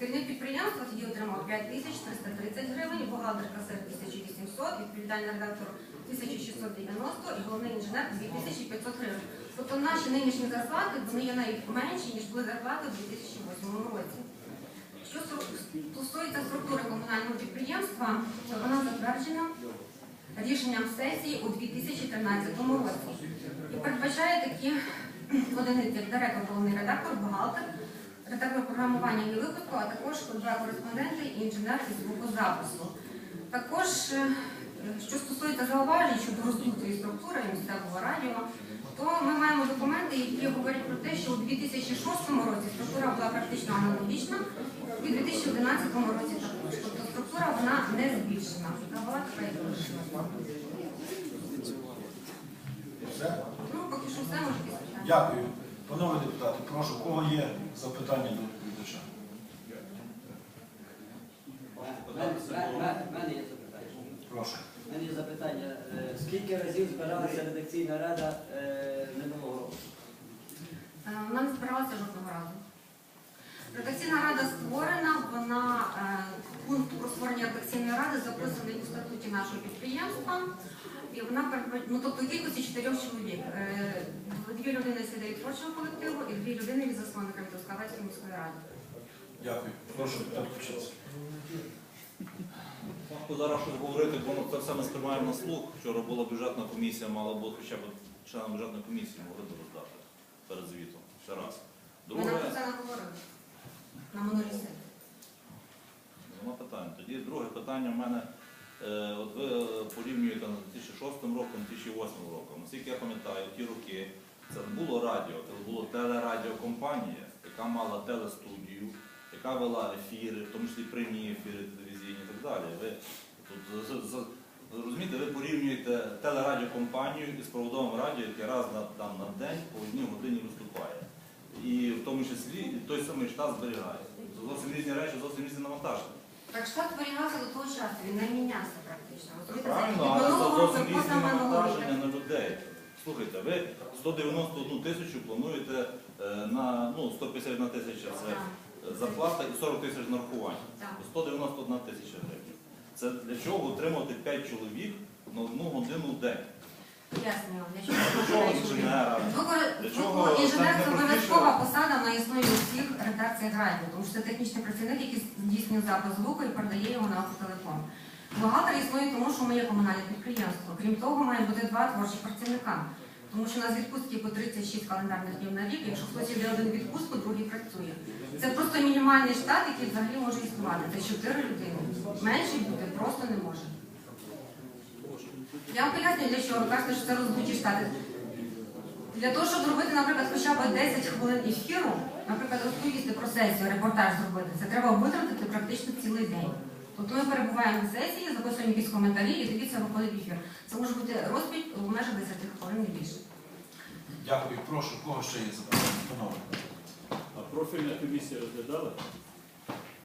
Керівник підприємства тоді отримав 5 тисяч 330 гривень, бухгалтер касир 1800, відповідальний редактор 1690 і головний інженер 2500 гривень. Тобто наші нинішні зарплати вони є навіть менші, ніж були зарплати у 2008 році. Що стосується структури комунального підприємства, то вона затверджена рішенням сесії у 2013 році і передбачає такі одиниці, як директор, головний редактор, бухгалтер, редактор програмування і випуску, а також два кореспонденти і інженер із звукозапису. Також, е, що стосується зауважень щодо роздутої структури місцевого радіо, то ми маємо документи, які говорять про те, що у 2006 році структура була практично аналогічна, і у 2011 році також. Тобто структура вона не збільшена. Була така, як лишилася. Ну, поки що все може питання. Дякую. Панове депутати, прошу, у кого є запитання до доповідача? У мене є запитання. Прошу. У мене є запитання. Е, Скільки разів збиралася редакційна рада е, минулого року? Е, Вона збиралася жодного разу. Редакційна рада створена, вона е, пункт про створення редакційної ради записаний у статуті нашого підприємства. І вона передбач- ну, тобто кількості чотирьох чоловік. Е, Дві людини з ідеї творчого колективу і дві людини від засновника від Трускавецької міської ради. Дякую. Прошу, депутат Кучинський. Важко зараз щось говорити, бо це все ми сприймаємо на слух. Вчора була бюджетна комісія, мала бути хоча б членам бюджетної комісії могли б роздати перед звітом. Ще раз. Ми нам про це не говорили на минулій сесії. нема питань. Тоді друге питання в мене. Е, От ви е, порівнюєте на 2006 роком, 2008 роком. Наскільки я пам'ятаю, ті роки це було радіо, це було телерадіокомпанія, яка мала телестудію, яка вела ефіри, в тому числі прямі ефіри телевізійні і так далі. Ви тут розумієте, ви порівнюєте телерадіокомпанію із проводовим радіо, яке раз на, там, на день по одній годині виступає. І в тому числі той самий штат зберігає. Це зовсім різні речі, зовсім різні навантаження. Так штат зберігався до того часу, він не мінявся практично. Правильно, але це зовсім різні навантаження на людей. Слухайте, ви 191 тисячу плануєте е, на ну, 151 тисяча це зарплата і 40 тисяч нарахування. Так. 191 тисяча гривень. Це для чого утримувати 5 чоловік на одну годину в день? Пояснюю, для чого інженера? Для чого Інженер це це обов'язкова посада, вона існує у всіх редакціях радіо, тому що це технічний працівник, який здійснює запис звуку і передає його на автотелефон. Бухгалтер існує тому, що ми є комунальне підприємство. Крім того, має бути два творчі працівника. Тому що у нас відпустки по 36 календарних днів на рік, якщо хтось йде один відпустку, другий працює. Це просто мінімальний штат, який взагалі може існувати. Це 4 людини. Менше бути просто не може. Я вам поясню, для чого. Ви кажете, що це роздуті штати. Для того, щоб зробити, наприклад, хоча б 10 хвилин ефіру, наприклад, розповісти про сесію, репортаж зробити, це треба витратити практично цілий день. Тобто ми перебуваємо на сесії, записуємо якісь коментарі і тоді це виходить в ефір. Це може бути розповідь в межах 10 хвилин і більше. Дякую. Прошу, кого ще є запитання? Панове. А профільна комісія розглядала?